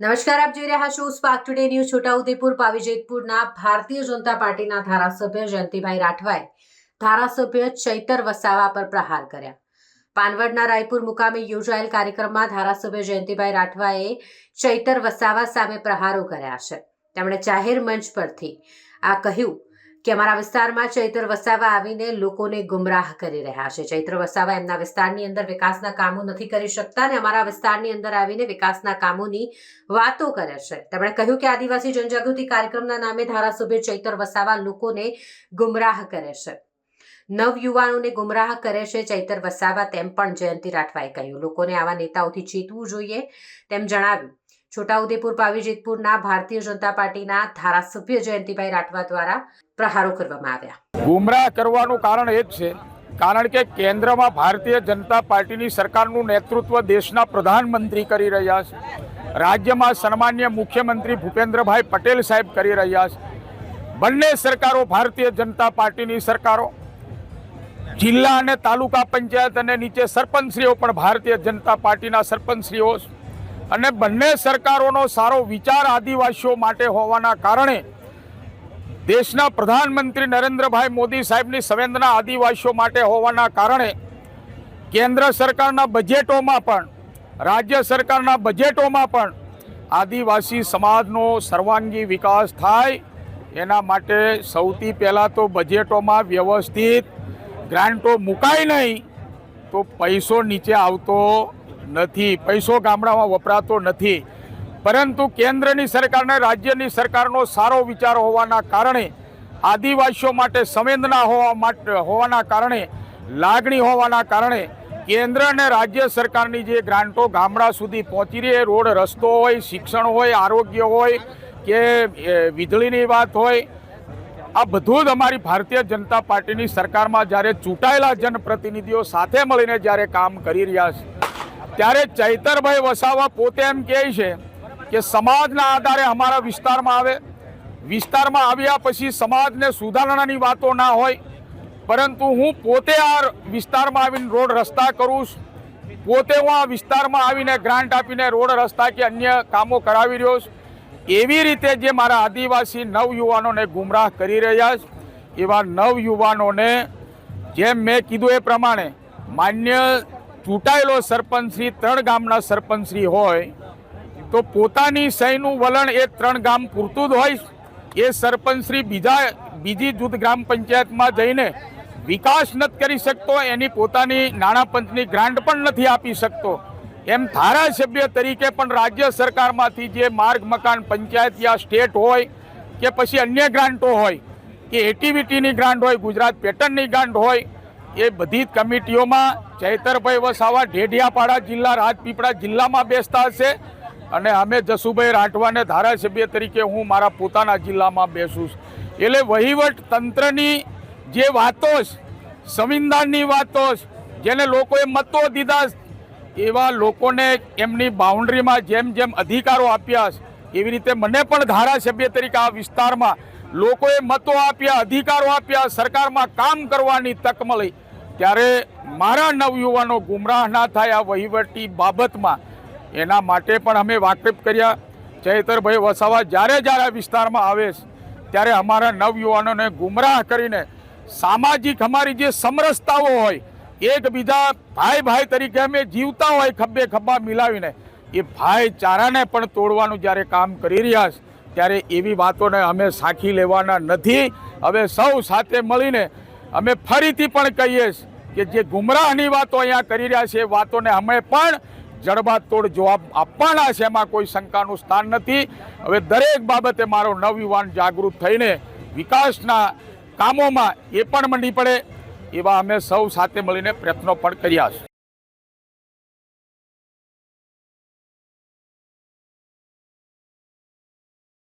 નમસ્કાર, આપ જોઈ રહ્યા છો સ્પાર્ક ટુડે ન્યૂઝ છોટાઉદેપુર પાવીજેતપુરના ભારતીય જનતા પાર્ટીના ધારાસભ્ય જયંતિભાઈ રાઠવાએ ધારાસભ્ય ચૈતર વસાવા પર પ્રહાર કર્યા. પાનવડના રાયપુર મુકામે યોજાયેલ કાર્યક્રમમાં ધારાસભ્ય જયંતિભાઈ રાઠવાએ ચૈતર વસાવા સામે પ્રહારો કર્યા છે. તેમણે જાહેર મંચ પરથી આ કહ્યું કે અમારા વિસ્તારમાં ચૈતર વસાવા આવીને લોકોને ગુમરાહ કરી રહ્યા છે. ચૈત્ર વસાવા એમના વિસ્તારની અંદર વિકાસના કામો નથી કરી શકતા અને અમારા વિસ્તારની અંદર આવીને વિકાસના કામોની વાતો કરે છે. તેમણે કહ્યું કે આદિવાસી જનજાગૃતિ કાર્યક્રમના નામે ધારાસભ્ય ચૈતર વસાવા લોકોને ગુમરાહ કરે છે. નવયુવાનોને ગુમરાહ કરે છે ચૈતર વસાવા તેમ પણ જયંતિ રાઠવાએ કહ્યું. લોકોને આવા નેતાઓથી ચેતવું જોઈએ તેમ જણાવ્યું. છોટાઉદેપુર પાવીજેતપુરના ભારતીય જનતા પાર્ટીના ધારાસભ્ય જયંતિભાઈ રાઠવા દ્વારા પ્રહારો કરવામાં આવ્યા. ગુમરાહ કરવાનું કારણ એ જ છે, કારણ કે કેન્દ્રમાં ભારતીય જનતા પાર્ટીની સરકારનું નેતૃત્વ દેશના પ્રધાનમંત્રી કરી રહ્યા છે. રાજ્યમાં સન્માન્ય મુખ્યમંત્રી ભૂપેન્દ્રભાઈ પટેલ સાહેબ કરી રહ્યા છે. બંને સરકારો ભારતીય જનતા પાર્ટીની સરકારો, જિલ્લા અને તાલુકા પંચાયત અને નીચે સરપંચશ્રીઓ પણ ભારતીય જનતા પાર્ટીના સરપંચશ્રીઓ. અને બંને સરકારોનો સારો વિચાર આદિવાસીઓ માટે હોવાના કારણે દેશના પ્રધાનમંત્રી નરેન્દ્રભાઈ મોદી સાહેબની સંવેદના આદિવાસીઓ માટે હોવાના કારણે કેન્દ્ર સરકારના બજેટોમાં પણ, રાજ્ય સરકારના બજેટોમાં પણ આદિવાસી સમાજનો સર્વાંગી વિકાસ થાય. એના માટે સૌથી પહેલાં તો બજેટોમાં વ્યવસ્થિત ગ્રાન્ટો મુકાય નહીં તો પૈસો નીચે આવતો નથી, પૈસો ગામડામાં વપરાતો નથી. પરંતુ કેન્દ્રની સરકાર અને રાજ્યની સરકારનો સારો વિચાર હોવાના કારણે, આદિવાસીઓ માટે સંવેદના હોવા માટે, હોવાના કારણે, લાગણી હોવાના કારણે કેન્દ્ર અને રાજ્ય સરકારની જે ગ્રાન્ટો ગામડા સુધી પહોંચી રહી રોડ, રસ્તો હોય, શિક્ષણ હોય, આરોગ્ય હોય, કે વીજળીની વાત હોય, આ બધું જ અમારી ભારતીય જનતા પાર્ટીની સરકારમાં જ્યારે ચૂંટાયેલા જનપ્રતિનિધિઓ સાથે મળીને જ્યારે કામ કરી રહ્યા છે ત્યારે ચૈતરભાઈ વસાવા પોતે એમ કહે છે કે સમાજના આધારે અમારા વિસ્તારમાં આવે. વિસ્તારમાં આવ્યા પછી સમાજને સુધારણાની વાતો ના હોય. પરંતુ હું પોતે આ વિસ્તારમાં આવીને રોડ રસ્તા કરું. પોતે હું આ વિસ્તારમાં આવીને ગ્રાન્ટ આપીને રોડ રસ્તા કે અન્ય કામો કરાવી રહ્યો છું. એવી રીતે જે મારા આદિવાસી નવયુવાનોને ગુમરાહ કરી રહ્યા છે. એવા નવયુવાનોને જેમ મેં કીધું એ પ્રમાણે માન્ય ચૂંટાયેલો સરપંચશ્રી ત્રણ ગામના સરપંચશ્રી હોય, તો પોતાની સહીનું વલણ એ ત્રણ ગામ પૂરતું જ હોય. એ સરપંચશ્રી બીજા, બીજી જૂથ ગ્રામ પંચાયતમાં જઈને વિકાસ નથી કરી શકતો, એની પોતાની નાણાં પંચની ગ્રાન્ટ પણ નથી આપી શકતો. એમ ધારાસભ્ય તરીકે પણ રાજ્ય સરકારમાંથી જે માર્ગ, મકાન, પંચાયત યા સ્ટેટ હોય કે પછી અન્ય ગ્રાન્ટો હોય, કે એટીવીટીની ગ્રાન્ટ હોય, ગુજરાત પેટર્નની ગ્રાન્ટ હોય એ બધી જ કમિટીઓમાં ચૈતરભાઈ વસાવા ઢેઢિયાપાડા જિલ્લા રાજપીપળા જિલ્લામાં બેસતા હશે અને અમે જસુભાઈ રાઠવાને ધારાસભ્ય તરીકે હું મારા પોતાના જિલ્લામાં બેસું. એટલે વહીવટ તંત્રની જે વાતો સંવિધાનની વાતો જેને લોકોએ મતો દીધા એવા લોકોને એમની બાઉન્ડ્રીમાં જેમ જેમ અધિકારો આપ્યા એવી રીતે મને પણ ધારાસભ્ય તરીકે આ વિસ્તારમાં લોકોએ મતો આપ્યા, અધિકારો આપ્યા, સરકારમાં કામ કરવાની તક મળી ત્યારે મારા નવયુવાનો ગુમરાહ ના થાય આ વહીવટી બાબતમાં. એના માટે પણ અમે વાકેફ કર્યા. ચૈતરભાઈ વસાવા જ્યારે જ્યારે વિસ્તારમાં આવે ત્યારે અમારા નવયુવાનોને ગુમરાહ કરીને સામાજિક અમારી જે સમરસતાઓ હોય, એકબીજા ભાઈ ભાઈ તરીકે અમે જીવતા હોય ખભે ખભા મિલાવીને, એ ભાઈચારાને પણ તોડવાનું જ્યારે કામ કરી રહ્યા છે, ત્યારે એવી વાતોને અમે સાખી લેવાના નથી. હવે સૌ સાથે મળીને અમે ફરીથી પણ કહીએ છીએ કે જે ગુમરાહની વાતો અહીંયા કરી રહ્યા છે વાતોને અમે પણ જડબાતોડ જવાબ આપવાના છે. એમાં કોઈ શંકાનું સ્થાન નથી. હવે દરેક બાબતે મારો નવયુવાન જાગૃત થઈને વિકાસના કામોમાં એ પણ મંડી પડે એવા અમે સૌ સાથે મળીને પ્રયત્નો પણ કર્યા છે.